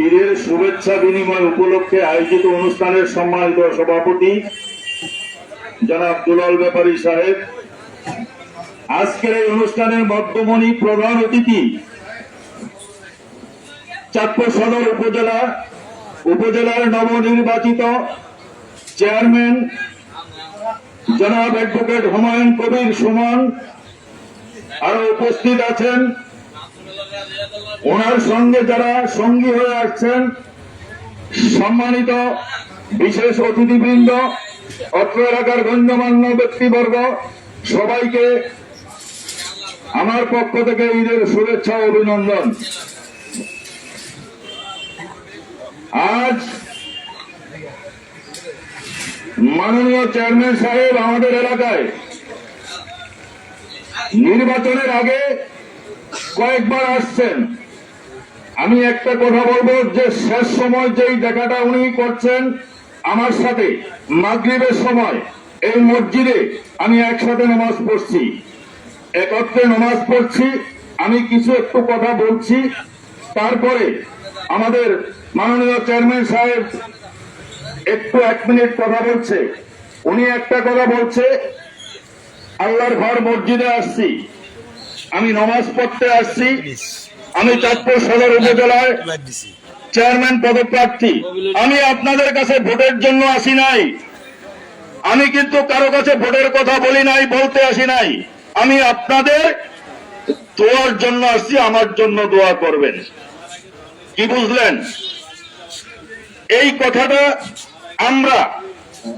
ঈদের শুভেচ্ছা বিনিময় উপলক্ষে আয়োজিত অনুষ্ঠানের সম্মানিত সভাপতি জনাব দুলাল ব্যাপারী সাহেব। আজকের এই অনুষ্ঠানের মধ্যমণি প্রধান অতিথি চাঁদপুর সদর উপজেলা, উপজেলার নবনির্বাচিত চেয়ারম্যান জনাব অ্যাডভোকেট হুমায়ুন কবির সুমন। আরও উপস্থিত আছেন ওনার সঙ্গে যারা সঙ্গী হয়ে আসছেন, সম্মানিত বিশেষ অতিথিবৃন্দ, অত্র এলাকার গণ্যমান্য ব্যক্তিবর্গ, সবাইকে আমার পক্ষ থেকে ঈদের শুভেচ্ছা অভিনন্দন। আজ মাননীয় চেয়ারম্যান সাহেব আমাদের এলাকায় নির্বাচনের আগে কয়েকবার আসছেন। আমি একটা কথা বলব যে শেষ সময় যেই দেখাটা উনি করছেন, আমার সাথে মাগরিবের সময় এই মসজিদে আমি একসাথে নামাজ পড়ছি। একত্রে নামাজ পড়ছি, আমি কিছু একটু কথা বলছি। তারপরে আমাদের মাননীয় চেয়ারম্যান সাহেব একটু এক মিনিট কথা বলছে। উনি একটা কথা বলছে, আল্লাহর ঘর মসজিদে আসছি। আমি নমাজ পড়তে আসছি। আমি চাঁদপুর সদর উপজেলায় চেয়ারম্যান পদপ্রার্থী। আমি আপনাদের কাছে ভোটের জন্য আসি নাই। আমি কিন্তু কারও কাছে ভোটের কথা বলি নাই বলতে আসি নাই। আমি আপনাদের দোয়ার জন্য আসছি আমার জন্য দোয়া করবেন। কি বুঝলেন? এই কথাটা আমরা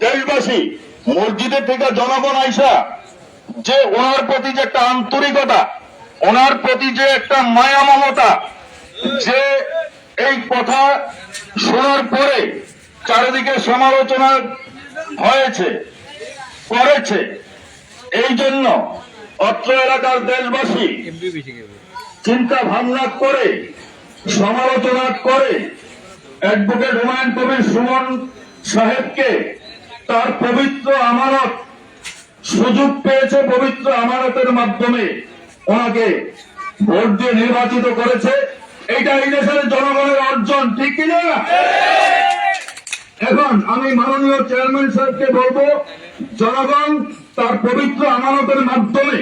দেশবাসী মসজিদের থেকে জনগণ আইসা যে ওনার প্রতি যে একটা আন্তরিকতা ওনার প্রতি যে একটা মায়া মমতা, যে এই কথা শোনার পরে চারিদিকে সমালোচনা হয়েছে, করেছে, এই জন্য অত্র এলাকার দেশবাসী চিন্তা ভাবনা করে, সমালোচনা করে অ্যাডভোকেট হুমায়ুন কবির সুমন সাহেবকে তার পবিত্র আমানত, সুযোগ পেয়েছে পবিত্র আমানতের মাধ্যমে। ওনাকে ভোট দিয়ে নির্বাচিত করেছে। এইটা এই দেশের জনগণের অর্জন, ঠিক কিনা এখন আমি মাননীয় চেয়ারম্যান সাহেবকে বলব, জনগণ তার পবিত্র আমানতের মাধ্যমে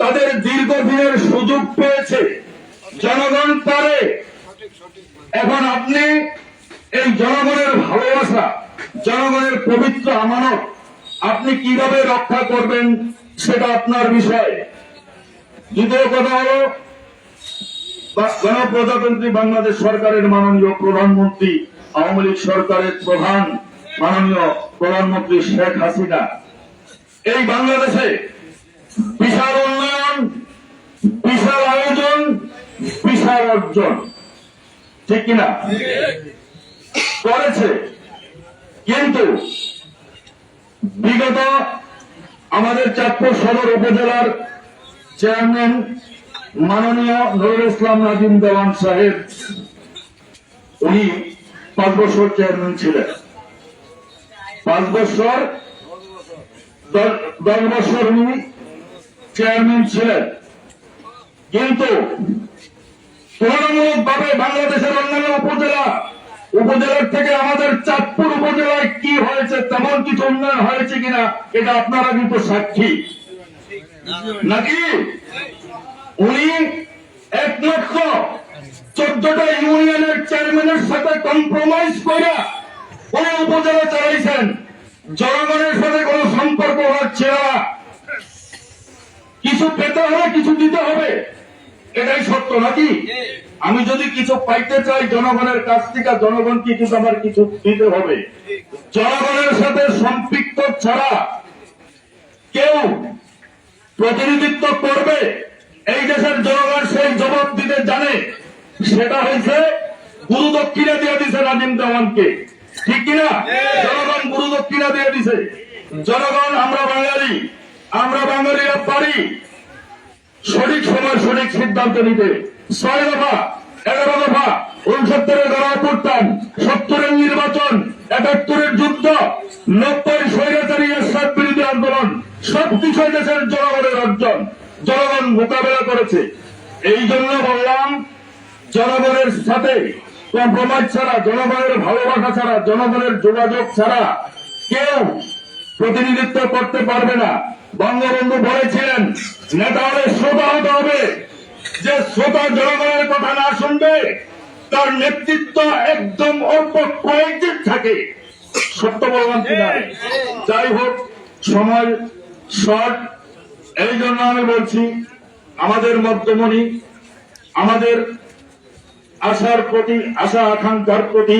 তাদের দীর্ঘদিনের সুযোগ পেয়েছে। জনগণ পারে। এখন আপনি এই জনগণের ভালোবাসা, জনগণের পবিত্র আমানত, আপনি কীভাবে রক্ষা করবেন সেটা আপনার বিষয়। দ্বিতীয় কথা হলো গণপ্রজাতন্ত্রী বাংলাদেশ সরকারের মাননীয় প্রধানমন্ত্রী, আওয়ামী লীগ সরকারের প্রধান মাননীয় প্রধানমন্ত্রী শেখ হাসিনা। এই বাংলাদেশে বিশাল উন্নয়ন, বিশাল আয়োজন, বিশাল অর্জন। ঠিক কিনা? করেছে। কিন্তু বিগত আমাদের চাঁদপুর সদর উপজেলার চেয়ারম্যান মাননীয় নুরুল ইসলাম নাজিম দেওয়ান সাহেব, উনি পাঁচ বছর চেয়ারম্যান ছিলেন। পাঁচ বছর, দশ বছর উনি চেয়ারম্যান ছিলেন। কিন্তু তুলনামূলক ভাবে বাংলাদেশের অন্যান্য উপজেলা, উপজেলার থেকে আমাদের চাঁদপুর উপজেলায় কি হয়েছে, তেমন কিছু উন্নয়ন হয়েছে কিনা, এটা আপনারা কিন্তু সাক্ষী। নাকি? উনি একমাত্র চোদ্দটা ইউনিয়নের চেয়ারম্যানের সাথে কম্প্রোমাইজ করে উনি উপজেলা চালাইছেন। জনগণের সাথে কোনো সম্পর্ক হচ্ছে না। কিছু পেতে হবে কিছু দিতে হবে। এটাই সত্য নাকি? আমি যদি কিছু পাইতে চাই জনগণের কাছ থেকে, জনগণকে কিন্তু আমার কিছু দিতে হবে। জনগণের সাথে সম্পৃক্ত ছাড়া কেউ প্রতিনিধিত্ব করবে। এই দেশের জনগণ সেই জবাব দিতে জানে। সেটা হয়েছে গুরু দক্ষিণা দিয়ে দিছে রাজিম দেওয়ানকে। ঠিক কিনা? জনগণ গুরু দক্ষিণা দিয়ে দিছে। জনগণ, আমরা বাঙালি, আমরা বাঙালিরা পারি। সঠিক সময় সঠিক সিদ্ধান্ত নিতে। ছয় দফা, এগারো দফা, উনসত্তরের অভ্যুত্থান সত্তরের নির্বাচন, একাত্তরের যুদ্ধ, নব্বই স্বৈরাচারী এরশাদ বিরোধী আন্দোলন। সবকিছু দেশের জনগণের অর্জন। জনগণ মোকাবেলা করেছে। এই জন্য বললাম, জনগণের সাথে কম্প্রোমাইজ ছাড়া, জনগণের ভালোবাসা ছাড়া, জনগণের যোগাযোগ ছাড়া কেউ প্রতিনিধিত্ব করতে পারবে না। বঙ্গবন্ধু বলেছিলেন নেতা হলে শ্রোতা হতে হবে। যে শ্রোতা জনগণের কথা না শুনবে, তার নেতৃত্ব একদম অল্প কয়েকদিন থাকে। সত্য বললাম কিনা যাই হোক, সময় শর্ট, এই জন্য আমি বলছি, আমাদের মধ্যমণি, আমাদের আশার প্রতি, আশা আকাঙ্ক্ষার প্রতি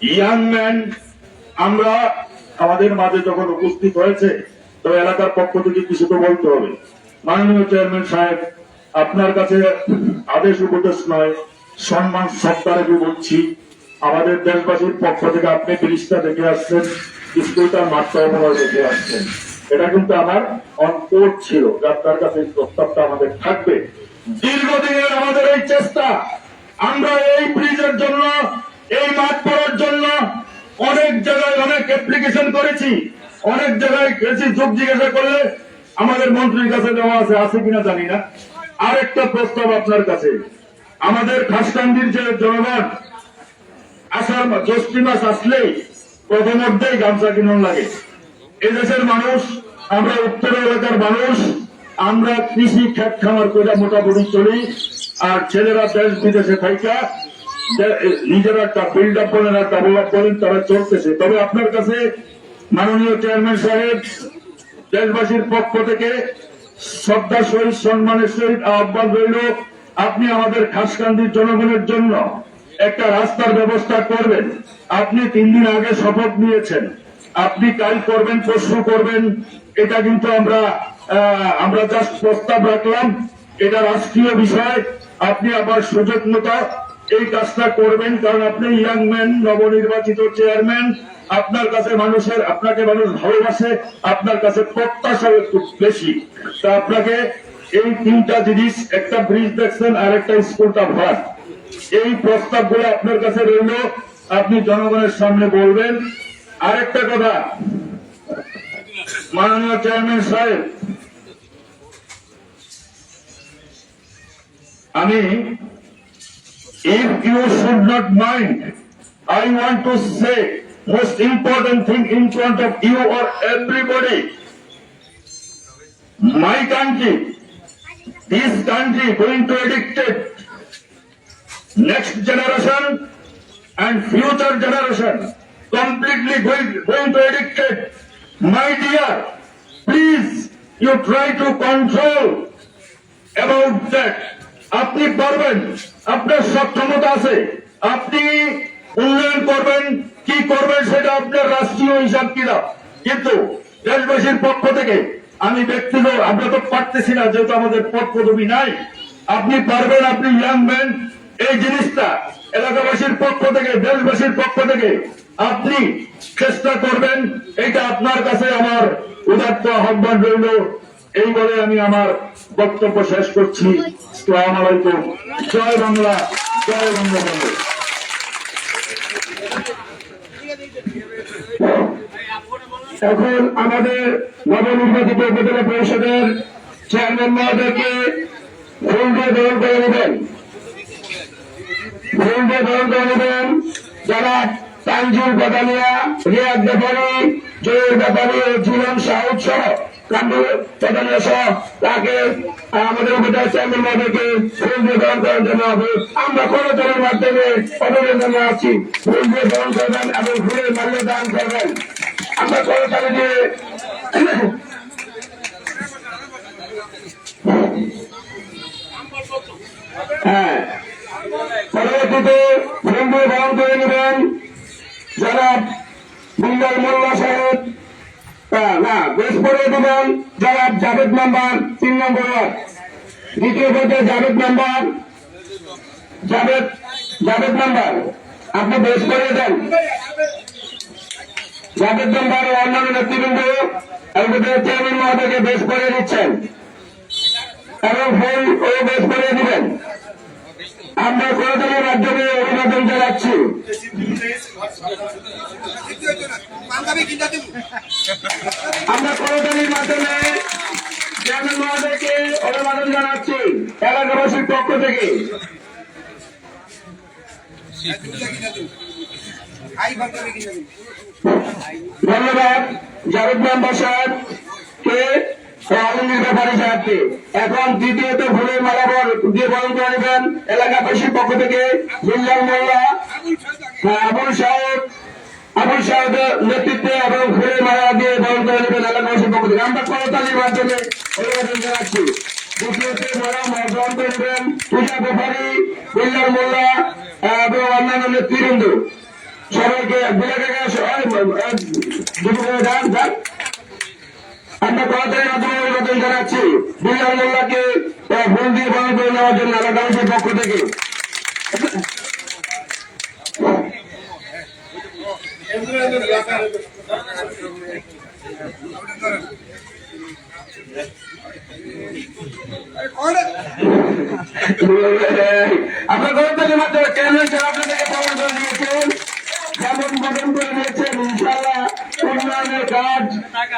ইয়াং ম্যান আমরা আমাদের মাঝে যখন উপস্থিত হয়েছে তবে এলাকার পক্ষ থেকে কিছু তো বলতে হবে। মাননীয় চেয়ারম্যান সাহেব, আপনার কাছে আদেশ উপদেশ নয়, সম্মান সত্তারে বলছি, আমাদের দেশবাসীর পক্ষ থেকে আপনি ব্রিজটা দেখে আসছেন স্কুলটার মাত্রা দেখে আসছেন। এটা কিন্তু আমার অন্তর ছিল। যে আপনার কাছে প্রস্তাবটা আমাদের থাকবে। দীর্ঘদিনের আমাদের এই চেষ্টা। আমরা এই ব্রিজের জন্য, এই মাঠ করার জন্য অনেক জায়গায় অনেক অ্যাপ্লিকেশন করেছি। অনেক জায়গায় গেছি যোগ জিজ্ঞাসা করলে আমাদের মন্ত্রীর কাছে দেওয়া আছে আছে কিনা জানি না। আরেকটা প্রস্তাব আপনার কাছে। আমাদের খাসকান্দির যে জনগণ আসার জ্যৈষ্ঠী মাস আসলেই প্রথম অর্ধেই গামছা কিনুন লাগে। এদেশের মানুষ, আমরা উত্তর এলাকার মানুষ, আমরা কৃষি খেত খামার করে মোটামুটি চলি, আর ছেলেরা দেশ বিদেশে থাইকা নিজেরা বিল্ড আপ বলেন আর ডেভেলপ বলেন, তারা চলতেছে। তবে আপনার কাছে মাননীয় চেয়ারম্যান সাহেব, দেশবাসীর পক্ষ থেকে শ্রদ্ধা, সহিত সম্মানের সহিত আহ্বান রইল, আপনি আমাদের খাসকান্দির জনগণের জন্য একটা রাস্তার ব্যবস্থা করবেন। আপনি তিন দিন আগে শপথ নিয়েছেন। আপনি কাল করবেন, পরশু করবেন, এটা কিন্তু আমরা আমরা জাস্ট প্রস্তাব রাখলাম। এটা রাষ্ট্রীয় বিষয়, আপনি আবার সুযোগ মতো এই কাজটা করবেন, কারণ আপনি ইয়াং ম্যান নবনির্বাচিত চেয়ারম্যান আপনার কাছে মানুষের, আপনাকে মানুষ ভালোবাসে, আপনার কাছে প্রত্যাশা খুব বেশি। তা আপনাকে এই তিনটা জিনিস, একটা ব্রিজ দেখছেন, আর একটা স্কুলটা ভাগ এই প্রস্তাবগুলো আপনার কাছে রইল, আপনি জনগণের সামনে বলবেন আরেকটা কথা মাননীয় চেয়ারম্যান সাহেব আমি if you should not mind, I want to say most important thing in front of you or everybody. My country, this country going to addicted next generation and future generation Completely going, going to addicted. My dear, please you try to control about that. আপনি পারবেন আপনার সক্ষমতা আছে। আপনি উন্নয়ন করবেন কি করবেন সেটা আপনার রাষ্ট্রীয় হিসাব কিনা। কিন্তু দেশবাসীর পক্ষ থেকে আমি ব্যক্তিগত আমরা তো পারতেছি না যেহেতু আমাদের পদ পদবি নাই। আপনি পারবেন আপনি ইয়াং ম্যান এই জিনিসটা এলাকাবাসীর পক্ষ থেকে দেশবাসীর পক্ষ থেকে আপনি চেষ্টা করবেন, এটা আপনার কাছে আমার উদাত্ত আহ্বান রইল। এই বলে আমি আমার বক্তব্য শেষ করছি। সালাম আলাইকুম। জয় বাংলা, জয় বঙ্গবন্ধু এখন আমাদের নবনির্বাচিত উপজেলা পরিষদের চেয়ারম্যান মহোদয়কে ফুল দিয়ে গ্রহণ করে নেবেন। ফুল দিয়ে গ্রহণ করে নেবেন যারা তানজুল বাদানিয়া রিয়াদ ব্যাপারী জয়ের ব্যাপারী জীবন সাউদ সহ ফুল গ্রহণ আমরা ফুল গ্রহণ হ্যাঁ পরবর্তীতে হিন্দু বহন করে নেবেন। যারা বিল্লাল মোল্লা সাহেব। না পরে দেবেন। যারা জাভেদ নাম্বার তিন নম্বর ওয়ার্ড। দ্বিতীয় আমাদের চেয়ারম্যান মহোদয়কে বেশ করে দিচ্ছেন। এবং ফুল ও বেশ করে দিবেন। আমরা করতলের মাধ্যমে অভিবাদন জানাচ্ছি। আমরা করতলির মাধ্যমে চেয়ারম্যান মহোদয়কে অভিবাদন জানাচ্ছি, এলাকাবাসীর পক্ষ থেকে। ধন্যবাদ সাহেবকে আলমগীর ব্যাপারী সাহেবকে। এখন দ্বিতীয়ত ভুলের দিয়ে বরণ করে নেবেন এলাকাবাসীর পক্ষ থেকে মোল্লা হ্যাঁ, আবুল সাহেব আবুল সাহেবের নেতৃত্বে এবং মালা দিয়ে বরণ করে নেবেন এলাকাবাসীর পক্ষ থেকে। আমরা করতালির মাধ্যমে মোল্লা এবং অন্যান্য সবাইকে বলে যান যান। আমরা তাড়াতাড়ি মাধ্যমে অভিবাদন জানাচ্ছি। বিল্লাল মোল্লাকে বন্ধ করে নেওয়ার জন্য এলাকাবাসীর পক্ষ থেকে। আপনার গণতন্ত্রের মাধ্যমে চেয়ারম্যান সাহেব আপনাদেরকে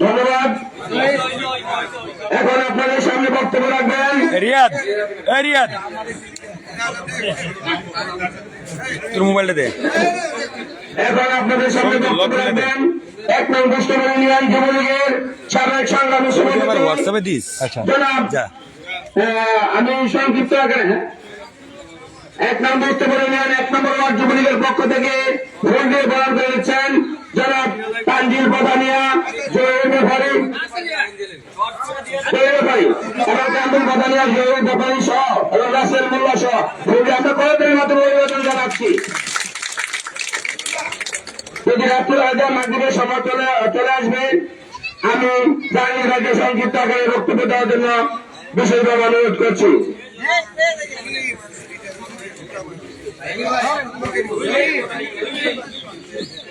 ধন্যবাদ। এখন আপনাদের সামনে বক্তব্য রাখবেন। রিয়াদ রিয়াদ। তোর মোবাইলটা দে। এখন আপনাদের সামনে বক্তব্য রাখবেন। এক নং মুসলিম ইউনিয়ন যুবলীগের সাবেক সংগ্রামী সভাপতি হোয়াটসঅ্যাপে দিস। আচ্ছা। আমি সংক্ষিপ্ত আকারে হ্যাঁ? এক নম্বর উত্তর ইউনিয়ন এক নম্বর ওয়ার্ড যুবলীগের পক্ষ থেকে ভোট দিয়ে বরাদ করে জনাব তানজিল প্রধানিয়া জয়ের ব্যাপারী জয়ের ব্যাপারী এবং কান্দুল প্রধানিয়া জয়ের ব্যাপারী সহ এবং রাসেল মোল্লা সহ দিয়ে আমরা কয়েকদিনের মাধ্যমে অভিবাদন জানাচ্ছি। যদি রাত্রে হয়তো মাগরীবের সময় চলে চলে আসবে। আমি সংক্ষিপ্ত আকারে বক্তব্য দেওয়ার জন্য বিশেষভাবে অনুরোধ করছি।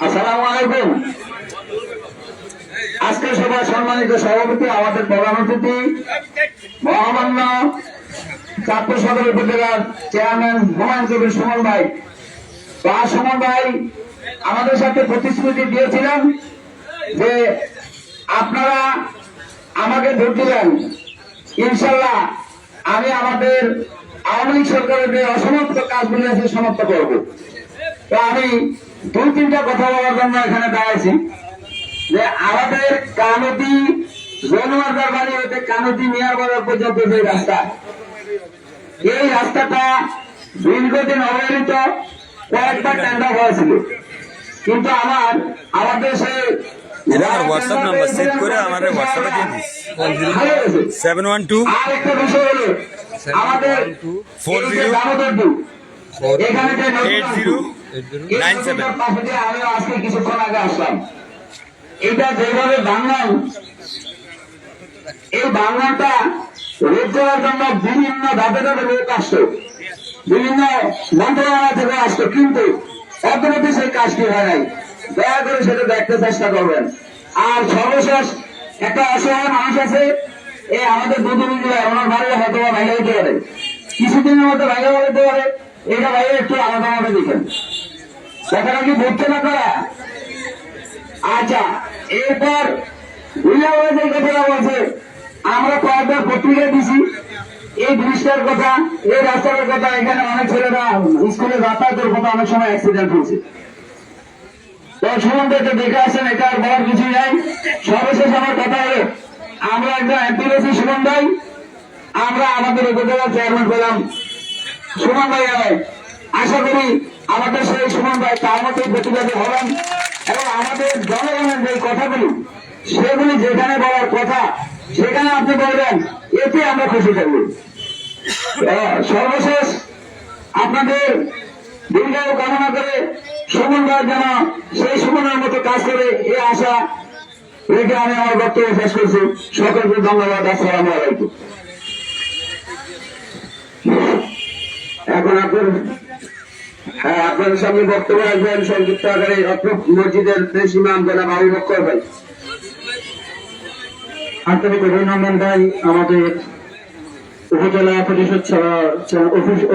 আসসালামু আজকে সভার সম্মানিত সভাপতি আমাদের প্রধান অতিথি, মহামান্য চাঁদপুর সদর উপজেলার চেয়ারম্যান হুমায়ুন কবির সুমন ভাই। আর সুমন ভাই, আমাদের সাথে প্রতিশ্রুতি দিয়েছিলেন যে আপনারা আমাকে ভোট দিলেন ইনশাল্লাহ আমি আমাদের আওয়ামী লীগ সরকারের যে অসমাপ্ত কাজগুলি আছে, সমাপ্ত করব। তো আমি দুই তিনটা কথা বলার জন্য এখানে দাঁড়াইছি। যে আমাদের কানতি জনমার্দার বাড়ি হতে কানতি মিয়ার বাজার পর্যন্ত যে রাস্তা এই রাস্তাটা দীর্ঘদিন অবহেলিত কয়েকবার টেন্ডার হয়েছিল। কিন্তু আমার আমাদের সে আমার হোয়াটসঅ্যাপ নাম্বার সেভ করে আমার হোয়াটসঅ্যাপে দিয়ে দিস। ভালো হয়েছে। সেভেন ওয়ান টু বিষয় হলো আমাদের এইট জিরো এই নাইন নদীটার সেভেন। পাশে দিয়ে আমিও আজকে কিছুক্ষণ আগে আসলাম। এটা যেভাবে বাংলাম এই বাংলাটা রোধ করার জন্য বিভিন্ন ধাপে ধাপে লোক আসতো। বিভিন্ন মন্ত্রণালয় থেকে আসতো কিন্তু অগ্রগতি সেই কাজটি হয় নাই। দয়া করে সেটা দেখতে চেষ্টা করবেন। আর সর্বশেষ একটা অসহায় মানুষ আছে এই আমাদের দুদিন ওনার হয়তো বাইরে হতে পারে। কিছুদিনের মধ্যে বাইরে হতে পারে। এটা বাইরে একটু আলাদা দেখেন। কথাটা কি বুঝছেন আপনারা আচ্ছা এরপর বুঝাবো কথাটা বলছে। আমরা কয়েকবার পত্রিকা দিছি। এই ব্রিজটার কথা, এই রাস্তাটার কথা, এখানে অনেক ছেলেরা স্কুলে যাতায়াতের কথা অনেক সময় অ্যাক্সিডেন্ট হয়েছে। দেখে আসেন, এটা আর কিছুই নাই। সর্বশেষ আমার কথা হলো, আমরা একজন এমপি সুমন ভাই। আমরা আমাদের উপজেলার চেয়ারম্যান পেলাম। সুমন ভাই আশা করি আমাদের সেই সুমন ভাই, তার মতোই প্রতিবাদী হবেন এবং আমাদের জনগণের যে কথাগুলি, সেগুলি যেখানে বলার কথা, সেখানে আপনি বলবেন, এতে আমরা খুশি থাকব। সর্বশেষ আপনাদের দীর্ঘায়ু কামনা করে সুমন ভাই যেন সেই সুমনের মতো কাজ করে এ আশা রেখে আমি আমার বক্তব্য শেষ করছি। সকলকে ধন্যবাদ, আসসালামু আলাইকুম। এখন আপনার আপনাদের সামনে বক্তব্য রাখবেন সংযুক্ত আকারে মসজিদের দেশ ইমাম জনাব বক্কর ভাই। আন্তরিক অভিনন্দন ভাই, আমাদের উপজেলা পরিষদ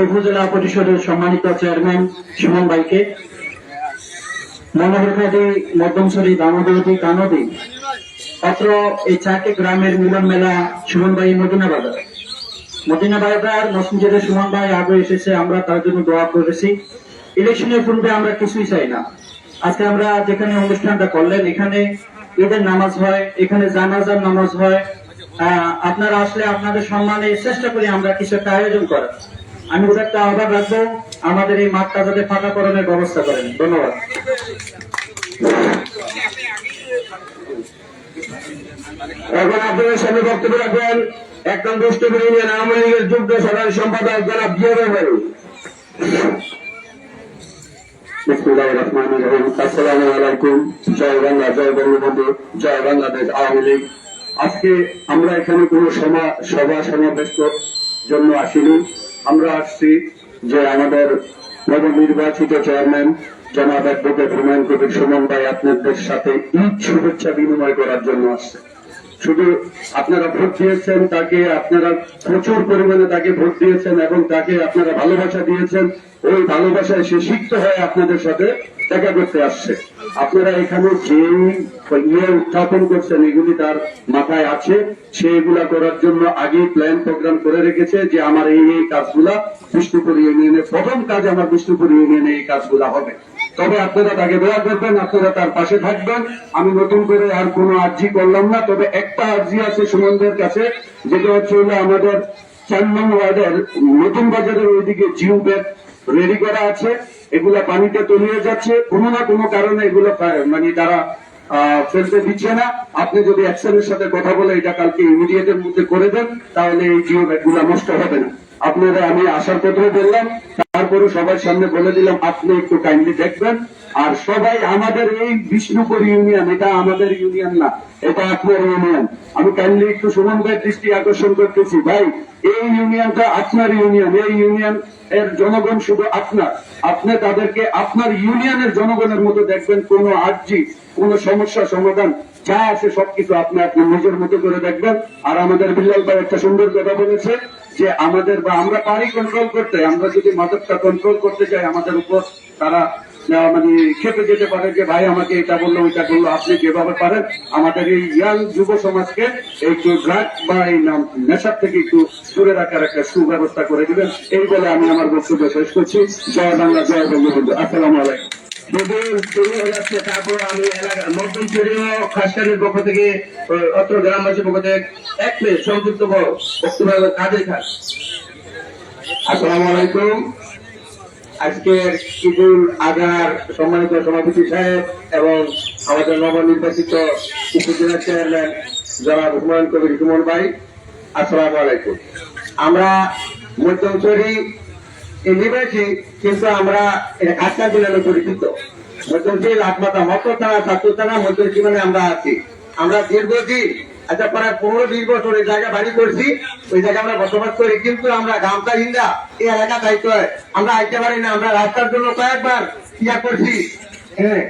উপজেলা পরিষদের সম্মানিত চেয়ারম্যান সুমন ভাইকে। মনোহরখাদি মধ্যমসরি দামোদরদি, কানদি। অত্র এই চারটি গ্রামের মিলন মেলা সুমন ভাই মদিনা বাজার। মদিনা বাজার, মসজিদের সুমন ভাই আগে এসেছে, আমরা তার জন্য দোয়া করেছি। ইলেকশনের পূর্বে আমরা কিছুই চাই না। আজকে আমরা যেখানে অনুষ্ঠানটা করলেন, এখানে ঈদের নামাজ হয়, এখানে জানাজার নামাজ হয়। আপনারা আসলে আপনাদের সম্মানে চেষ্টা করি আমরা কিছু একটা আয়োজন করার। আমি ওদের একটা আহ্বান রাখব আমাদের এই মাঠটা যাতে ফাঁকাকরণের ব্যবস্থা করেন। ধন্যবাদ। এখন আপনাদের সামনে বক্তব্য রাখবেন এক নম্বর দুষ্টপুর ইউনিয়ন আওয়ামী লীগের যুগ্ম সাধারণ সম্পাদক জনাব জিয়াবের ভাই এখানে কোনো সমা সভা সমাবেশ জন্য আসিনি। আমরা আসছি যে আমাদের নবনির্বাচিত চেয়ারম্যান, জনাব অ্যাডভোকেট হুমায়ুন কবির সুমন ভাই আপনাদের সাথে ঈদ শুভেচ্ছা বিনিময় করার জন্য আসছে। শুধু আপনারা ভোট দিয়েছেন, তাকে আপনারা প্রচুর পরিমাণে তাকে ভোট দিয়েছেন এবং তাকে আপনারা ভালোবাসা দিয়েছেন। ওই ভালোবাসায় সে সিক্ত হয়ে আপনাদের সাথে দেখা করতে আসছে। আপনারা এখানে যে ইয়ে উত্থাপন করছেন, এগুলি তার মাথায় আছে। সে এগুলা করার জন্য প্ল্যান প্রোগ্রাম করে রেখেছে যে আমার এই এই কাজগুলা বিষ্ণুপুর ইউনিয়নে, প্রথম কাজ আমার বিষ্ণুপুর ইউনিয়নে এই কাজগুলা হবে। তবে আপনারা তাকে করবেন, আপনারা তার পাশে থাকবেন। আমি নতুন করে আর কোনো আর্জি করলাম না, তবে একটা আর্জি আছে সুমনদের কাছে, যেটা হচ্ছে আমাদের চার নং ওয়ার্ডের নতুন বাজারের ওইদিকে জিও রেডি করা আছে। এগুলা পানিতে তলিয়ে যাচ্ছে। কোনো না কোনো কারণে এগুলো মানে তারা ফেলতে দিচ্ছে না। আপনি যদি অ্যাকশনের সাথে কথা বলে এটা কালকে ইমিডিয়েটের মধ্যে করে দেন, তাহলে এই জিও ব্যাগগুলো নষ্ট হবে না। আপনারা, আমি আসার কথা বললাম তারপরে সবার সামনে বলে দিলাম, আপনি একটু কাইন্ডলি দেখবেন। আর সবাই আমাদের এই বিষ্ণুপুর ইউনিয়ন, এটা আমাদের ইউনিয়ন না, এটা আপনার ইউনিয়ন। আমি কাইন্ডলি একটু সুমন ভাইয়ের দৃষ্টি আকর্ষণ করতেছি। ভাই, এই ইউনিয়নটা আপনার ইউনিয়ন, এই ইউনিয়ন এর জনগণ শুধু আপনার। আপনি তাদেরকে আপনার ইউনিয়নের জনগণের মতো দেখবেন, কোন আর্জি, কোন সমস্যা, সমাধান, যা আছে সবকিছু আপনি আপনার নিজের মতো করে দেখবেন। আর আমাদের বিল্লাল ভাই একটা সুন্দর কথা বলেছে, যে আমাদের বা আমরা পারি কন্ট্রোল করতে, আমরা যদি মাদকটা কন্ট্রোল করতে চাই, আমাদের উপর তারা মানে খেপে যেতে পারে যে ভাই আমাকে এটা বলল ওইটা বলল আপনি যেভাবে পারেন। আমাদের এই ইয়াং যুব সমাজকে একটু ড্রাগ বা এই নাম নেশার থেকে একটু দূরে রাখার একটা সুব্যবস্থা করে দিবেন। এই বলে আমি আমার বক্তব্য শেষ করছি। জয় বাংলা জয় বঙ্গবন্ধু। আসসালামু আলাইকুম। তারপর আমি পক্ষ থেকে অত্র গ্রামবাসীর পক্ষ থেকে এক মিনিট সংযুক্ত বক্তব্য হবে কাদের খান আসসালামু আলাইকুম। আজকের ঈদুল আজহার সম্মানিত সভাপতি সাহেব এবং আমাদের নবনির্বাচিত উপজেলা চেয়ারম্যান জনাব হুমায়ুন কবির সুমন ভাই, আসসালামু আলাইকুম। আমরা মধ্যমচুরি নিবেছি কিন্তু আমরা এটা খাটনা জেলা নামে পরিচিত। মধ্যমচুরি লাটমাতা মত্ত থানা ছাত্র থানা মধ্যমচুরি মানে আমরা আছি। আমরা দীর্ঘদিন আচ্ছা প্রায় পনেরো বিশ বছর এই জায়গা বাড়ি করছি। ওই জায়গায় আমরা বসবাস করি। কিন্তু আমরা গামছা হিন্দা এই এলাকা দায়িত্ব হয় আমরা আইতে পারি না আমরা রাস্তার জন্য কয়েকবার ইয়া করছি। হ্যাঁ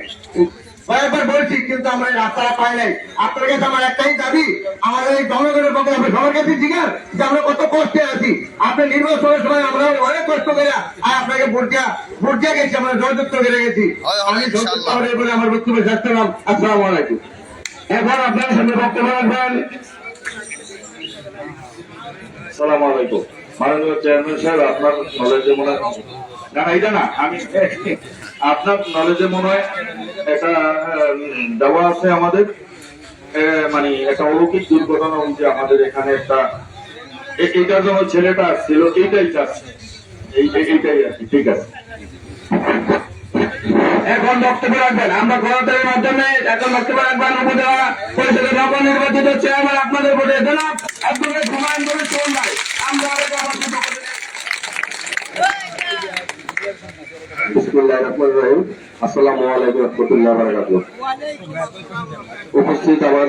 কয়েকবার বলছি কিন্তু আমরা এই রাস্তাটা পাই নাই। আপনার কাছে আমার একটাই দাবি আমাদের এই জনগণের পক্ষে আপনি সবার কাছে জিজ্ঞাসা যে আমরা কত কষ্টে আছি। আপনি নির্বাচনের সময় আমরা অনেক কষ্ট করে আর আপনাকে ভোট দিয়ে গেছি আমরা জয়যুক্ত করে গেছি। আমি জয়যুক্ত করে বলে আমার বক্তব্য শেষ করলাম। আসসালামু আলাইকুম। এখন আপনার সামনে বক্তব্য রাখবেন। সালাম আলাইকুম। মাননীয় চেয়ারম্যান সাহেব আপনার নলেজে মনে হয় না না এটা না আমি আপনার নলেজে মনে হয় একটা দেওয়া আছে আমাদের। মানে একটা অলৌকিক দুর্ঘটনা হয়েছে আমাদের এখানে একটা এটার জন্য ছেলেটা ছিল এইটাই চাচ্ছে। এই এই- এইটাই আর কি ঠিক আছে। এখন বক্তব্য রাখবেন? আমরা গণতন্ত্রের মাধ্যমে এখন বক্তব্য রাখবেন উপজেলা পরিষদের নবনির্বাচিত চেয়ারম্যান আপনাদের ভোটে। জনাব আপনাদের ঘুমায়ন করে চল আমরা আসসালামু আলাইকুম উপস্থিত আমার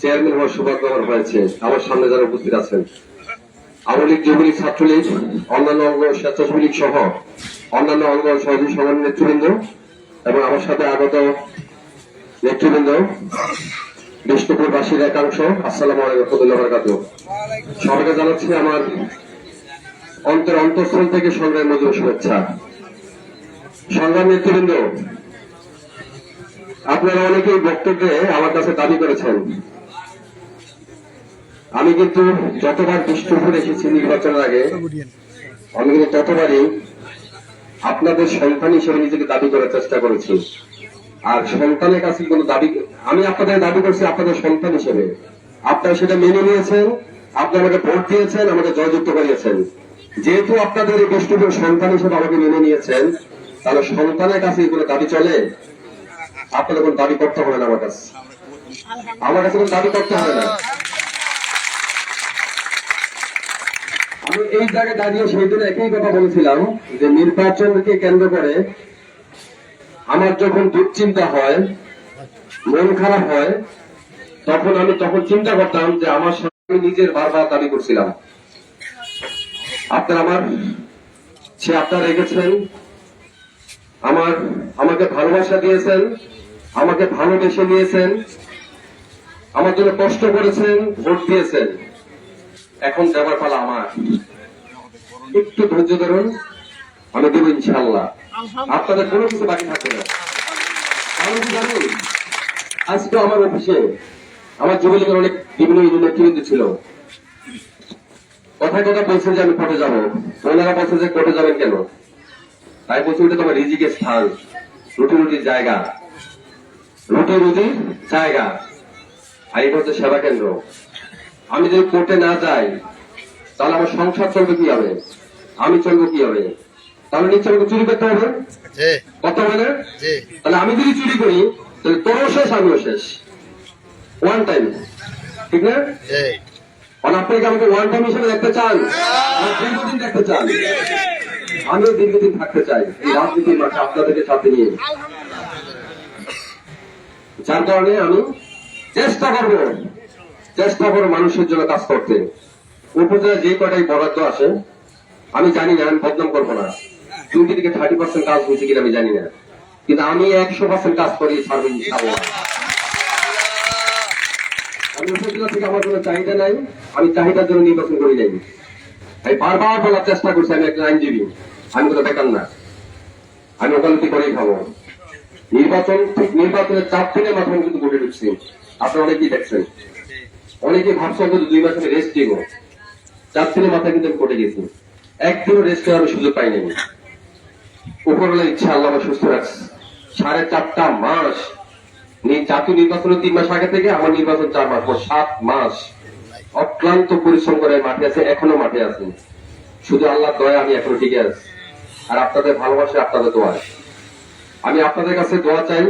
চেয়ারম্যান হওয়ার সৌভাগ্য আমার হয়েছে। আমার সামনে যারা উপস্থিত আছেন। আওয়ামী লীগ, যুবলীগ, ছাত্রলীগ, অন্যান্য অঙ্গ স্বেচ্ছাসেবী লীগ সহ অন্যান্য অঙ্গ সহযোগী সংগঠনের নেতৃবৃন্দ এবং আমার সাথে আগত নেতৃবৃন্দ, বিষ্ণুপুরবাসীর একাংশ, আসসালাম আলাইকুম সবাইকে জানাচ্ছি আমার অন্তর অন্তঃস্থল থেকে সংগ্রাম মজুর শুভেচ্ছা। সংগ্রাম নেতৃবৃন্দ, আপনারা অনেকেই বক্তব্যে আমার কাছে দাবি করেছেন। আমি কিন্তু যতবার বিষ্ণুপুর এসেছি নির্বাচনের আগে, আমি কিন্তু ততবারই আপনাদের সন্তান হিসেবে নিজেকে দাবি করার চেষ্টা করেছি। আর সন্তানের কাছে কোনো দাবি, আমি আপনাদের দাবি করছি আপনাদের সন্তান হিসেবে। আপনারা সেটা মেনে নিয়েছেন, আপনি আমাকে ভোট দিয়েছেন, আমাকে জয়যুক্ত করিয়েছেন। যেহেতু আপনাদের এই গোষ্ঠীর সন্তান হিসেবে আমাকে মেনে নিয়েছেন, তাহলে সন্তানের কাছে কোনো দাবি চলে? আপনাদের কোনো দাবি করতে হবে না আমার কাছে। আমার কাছে কোনো দাবি করতে হবে না। আমি এই জায়গায় দাঁড়িয়ে সেই দিন একই কথা বলেছিলাম যে নির্বাচনকে কেন্দ্র করে আমার যখন দুশ্চিন্তা হয়, মন খারাপ হয়, তখন আমি তখন চিন্তা করতাম যে আমার আমি নিজের বারবার দাবি করছিলাম। আপনার আমার, সে আপনারা রেখেছেন, আমার, আমাকে ভালোবাসা দিয়েছেন, আমাকে ভালোবেসে নিয়েছেন, আমার জন্য কষ্ট করেছেন, ভোট দিয়েছেন। এখন দেওয়ার পালা আমার। একটু ধৈর্য ধরুন আমি দেবো ইনশাল্লাহ আপনাদের কোনো কিছু বাকি থাকবে না। কারণ কি জানেন? আজকে আমার অফিসে আমার যুবলীগের অনেক বিভিন্ন নেতৃবৃন্দ ছিল। কথায় কথা বলছে যে আমি কোর্টে যাব। ওনারা বলছে যে কোর্টে যাবেন কেন? তাই বলছে ওটা তোমার রিজিকের স্থান। রুটি রুটির জায়গা। রুটি রুটির জায়গা। আর এটা হচ্ছে সেবা কেন্দ্র। আমি যদি কোর্টে না যাই তাহলে আমার সংসার চলবে কি হবে আমি চলবো কি হবে তাহলে নিশ্চয় আমাকে চুরি করতে হবে? কত হবে তাহলে আমি যদি চুরি করি তাহলে তোরও শেষ আমিও শেষ। ওয়ান টাইম ঠিক না? কারণ আপনি কি আমাকে ওয়ান টাইম হিসেবে দেখতে চান? দীর্ঘদিন দেখতে চান। আমিও দীর্ঘদিন থাকতে চাই। এই রাজনীতির মাঠে আপনাদেরকে সাথে নিয়ে। যার কারণে আমি চেষ্টা করব চেষ্টা করব মানুষের জন্য কাজ করতে। উপজেলা যে কটাই বরাদ্দ আসে, আমি জানি না, আমি বদনাম করব না। টোয়েন্টি থেকে থার্টি পার্সেন্ট কাজ হয়েছে কিনা আমি জানি না। কিন্তু আমি একশো পার্সেন্ট কাজ করি, ছাড়বো আমি উপজেলা থেকে আমার কোনো চাহিদা নাই, আমি চাহিদার জন্য নির্বাচন করি নাই। আমি বারবার বলার চেষ্টা করছি, আমি একজন আইনজীবী, আমি কোনো বেকার না। আমি ওকালতি করেই খাব। নির্বাচন নির্বাচনের চার দিনের মাধ্যমে কিন্তু ভোটে ঢুকছি। আপনারা অনেকেই দেখছেন। অনেকেই ভাবছেন যে দুই মাস রেস্ট দিব চার ছেলে মাথায় কিন্তু আমি কোর্টে গেছি। একদিনও রেস্ট করার আমি সুযোগ পাইনি। উপরওয়ালার ইচ্ছা, আল্লাহ আমার সুস্থ রাখছে সাড়ে চারটা মাস। জাতীয় নির্বাচনের তিন মাস আগে থেকে আমার নির্বাচন চার মাস সাত মাস। অক্লান্ত পরিশ্রম করে মাঠে আছে, এখনও মাঠে আছে। শুধু আল্লাহ দয়া, আমি এখনও টিকে আছি। আর আপনাদের ভালোবাসা, আপনাদের দোয়া। আমি আপনাদের কাছে দোয়া চাই।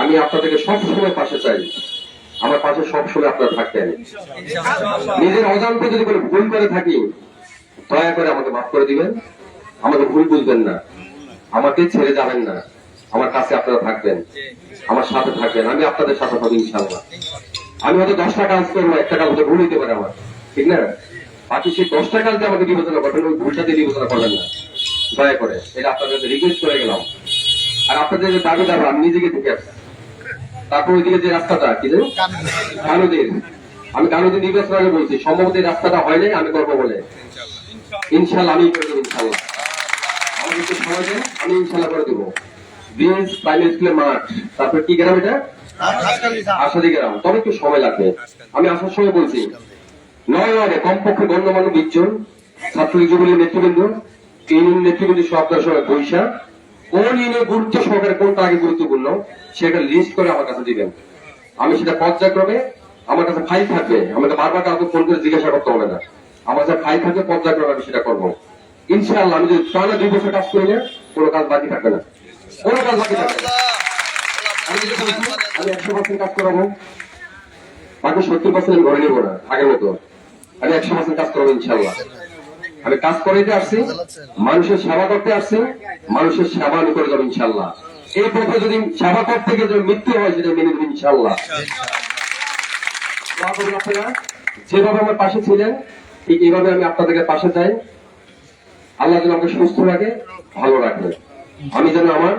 আমি আপনাদেরকে সবসময় পাশে চাই। আমার পাশে সব সময় আপনারা থাকতেন নিজের অজান্তে যদি কোনো ভুল করে থাকি দয়া করে আমাকে মাফ করে দিবেন। আমাকে ভুল বুঝবেন না। আমাকে ছেড়ে যাবেন না। আমার কাছে আপনারা থাকবেন। আমার সাথে থাকবেন। আমি আপনাদের সাথে থাকব ইনশাল্লাহ আমি হয়তো দশটা কাজ করব একটা কাজ হয়তো ভুল হইতে পারে আমার। ঠিক না? বাকি সেই দশটা কাজ আমাকে বিবেচনা করবেন ওই ভুলটা দিয়ে বিবেচনা করবেন না। দয়া করে। এটা আপনাদের রিকোয়েস্ট করে গেলাম। আর আপনাদের যে দাবি দাবি আমি নিজেকে থেকে আসছি তারপর ওইদিকে যে রাস্তাটা কি কানুদের আমি কানুদের নির্বাচন আগে বলছি সম্ভবত এই রাস্তাটা হয় নাই আমি করব বলে। ইনশাল্লাহ আমি করে দেবো ইনশাল্লাহ। আমাকে একটু সময় দেন আমি ইনশাল্লাহ করে দেবো। প্রাইমারি স্কুলের মাঠ তারপর কি গ্রাম এটা? আশাদি গ্রাম। তবে একটু সময় লাগবে। আমি আসার সময় বলছি নয় ওয়ার্ডে কমপক্ষে গণ্যমান্য বিশ জন ছাত্রলীগ যুবলীগ নেতৃবৃন্দ ইউনিয়ন নেতৃবৃন্দ সব আপনার সঙ্গে বৈশা কোন ইউনিয়নের গুরুত্ব সহকারে কোনটা আগে গুরুত্বপূর্ণ, সেটা লিস্ট করে আমার কাছে দিবেন। আমি সেটা পর্যায়ক্রমে আমার কাছে ফাইল থাকবে, আমাকে বারবার কাউকে ফোন করে জিজ্ঞাসা করতে হবে না। আমার যা খাই থাকে পর্যায় করে আমি সেটা করব। ইনশাআল্লাহ, আমি যদি টানা দুই বছর কাজ করি না, কোনো কাজ বাকি থাকবে না। কোনো কাজ বাকি থাকবে আমি একশো পার্সেন্ট কাজ করাবো। বাকি সত্তর পার্সেন্ট ঘরে নেব না, আগের মতো। আমি একশো পার্সেন্ট কাজ করাবো ইনশাআল্লাহ। আমি কাজ করাইতে আসছি। মানুষের সেবা করতে আসছি, মানুষের সেবা আমি করে যাব ইনশাল্লাহ। এই পথে যদি সেবা করতে গিয়ে যদি মৃত্যু হয়, সেটা মেনে দেবো ইনশাল্লাহ। যেভাবে আমার পাশে ছিলেন, ঠিক এইভাবে আমি আপনাদের পাশে চাই। আল্লাহ যেন আমাকে সুস্থ রাখে, ভালো রাখে। আমি যেন আমার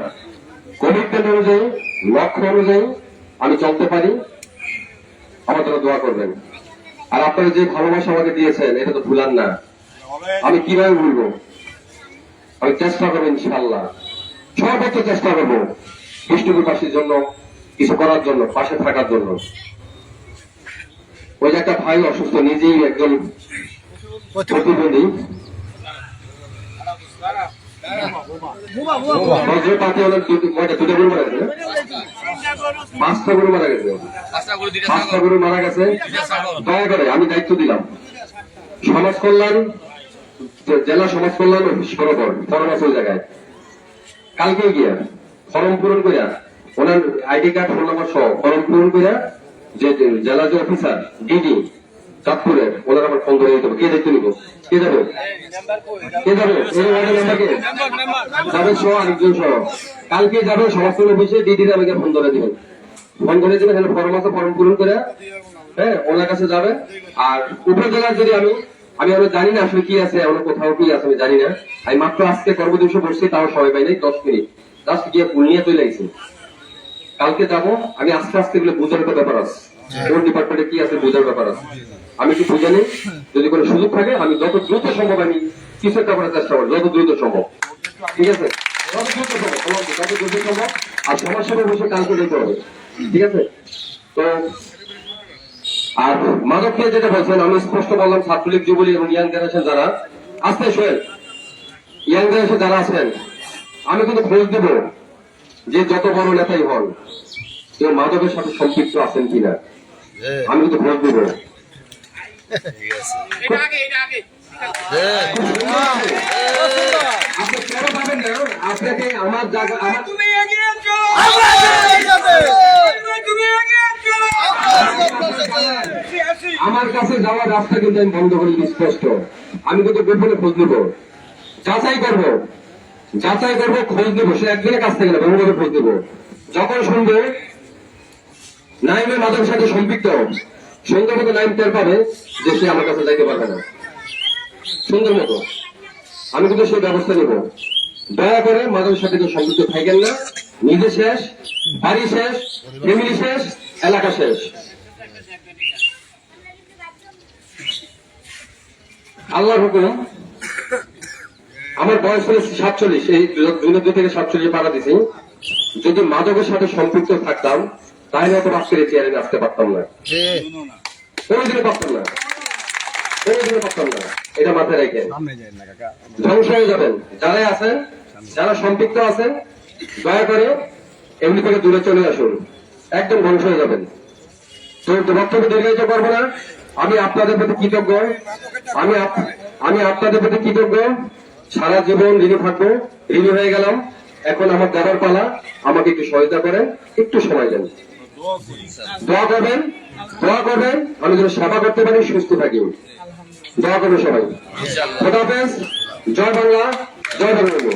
কমিটমেন্ট অনুযায়ী, লক্ষ্য অনুযায়ী আমি চলতে পারি, আমার জন্য দোয়া করবেন। আর আপনারা যে ভালোবাসা আমাকে দিয়েছেন, এটা তো ভুলান না। আমি কীভাবে বলব? আমি চেষ্টা করব ইনশাল্লাহ সর্বোচ্চ চেষ্টা করব বিষ্ণুপুর পাশের জন্য, কিছু করার জন্য, পাশে থাকার জন্য। ওই যে একটা ভাই অসুস্থ, নিজেই একজন প্রতিবন্ধী। দয়া করে, আমি দায়িত্ব দিলাম। সমাজ কল্যাণ জেলা সমাজ কল্যাণ অফিস, বরাবর ফরমাস ওই জায়গায়। কালকে গিয়া, ফর্ম পূরণ করিয়া, ওনার আইডি কার্ড, ফোন নাম্বার সহ ফর্ম পূরণ করিয়া, যে জেলা যে অফিসার, ডিডি ওনার আমার ফোন দিতে কে দায়িত্ব নিব? কে যাবে কে যাবে যাবে সহ আরেকজন সহ। কালকে যাবে অফিসে, ডিডি আমাকে ফোন ধরে দিবেন। ফোন ধরে দিবেন ফর্ম আছে, ফর্ম পূরণ করে হ্যাঁ ওনার কাছে যাবে। আর উপজেলার যদি আমি আমি আমরা জানি না আসলে কি আছে আমরা কোথাও কি আছে আমি জানি না। আমি মাত্র আজকে কর্মদিবস বসছি তাও সময় পাই নাই দশ মিনিট। জাস্ট গিয়ে নিয়ে চলে আইছি। কালকে যাব আমি আস্তে আস্তে এগুলো বোঝার একটা ব্যাপার আছে। কোন ডিপার্টমেন্টে কি আছে বোঝার ব্যাপার আছে। আমি কি বুঝে নেই যদি কোনো সুযোগ থাকে আমি যত দ্রুত সম্ভব আমি কিছু একটা করার চেষ্টা করব যত দ্রুত সম্ভব। ঠিক আছে? যত দ্রুত সম্ভব আর সবার সাথে বসে কালকে যেতে হবে। ঠিক আছে? তো আর মাদক নিয়ে যেটা বলছেন আমি স্পষ্ট বললাম ছাত্রলীগ যুবলীগ এবং ইয়াং জেনারেশন যারা আসতে শোয়েন ইয়াং জেনারেশন যারা আছেন আমি কিন্তু খোঁজ দেব যে যত বড় নেতাই হন কেউ মাদকের সাথে সম্পৃক্ত আছেন কিনা। আমি কিন্তু খোঁজ দেব। আপনি কেন পাবেন না। আপনাকে আমার জায়গা আমার আমার কাছে যাওয়ার রাস্তা কিন্তু আমি বন্ধ করে স্পষ্ট। আমি কিন্তু গোপনে খোঁজ নেব। যাচাই করব। যাচাই করব, খোঁজ নেব। সে একদিনের কাছ থেকে না বহুভাবে খোঁজ নেব। যখন শুনবে, নাইমে মাদকের সাথে সম্পৃক্ত, সুন্দর মতো নাইম টের পাবে যে সে আমার কাছে যাইতে পারবে না। সুন্দর মতো। আমি কিন্তু সেই ব্যবস্থা নেব। দয়া করে মাদকের সাথে সম্পৃক্ত থাকেন না। নিজে শেষ, বাড়ি শেষ, ফ্যামিলি শেষ, এলাকা শেষ। আল্লাহর হুকুম আমার বয়স হলো সাতচল্লিশ এই জুনের দুই থেকে সাতচল্লিশ পাড়া দিছি। যদি মাদকের সাথে সম্পৃক্ত থাকতাম তাহলে হয়তো আজকের চেয়ারে আসতে পারতাম না। কোনোদিনও পারতাম না। কোনোদিনও পারতাম না। এটা মাথায় রেখে। ধ্বংস হয়ে যাবেন। যারাই আছেন যারা সম্পৃক্ত আছেন দয়া করে এমনি থেকে দূরে চলে আসুন। একদম ধ্বংস হয়ে যাবেন। তো বক্তব্য দীর্ঘায়িত করব না। আমি আপনাদের প্রতি কৃতজ্ঞ। আমি আমি আপনাদের প্রতি কৃতজ্ঞ। সারা জীবন ঋণী থাকব। ঋণী হয়ে গেলাম। এখন আমার দাদার পালা। আমাকে একটু সহায়তা করেন। একটু সময় দেন। দোয়া করবেন। দোয়া করবেন। আমি যেন সেবা করতে পারি, সুস্থ থাকি। দোয়া করবে সবাই। খোদাফেজ জয় বাংলা। জয় বাংলা।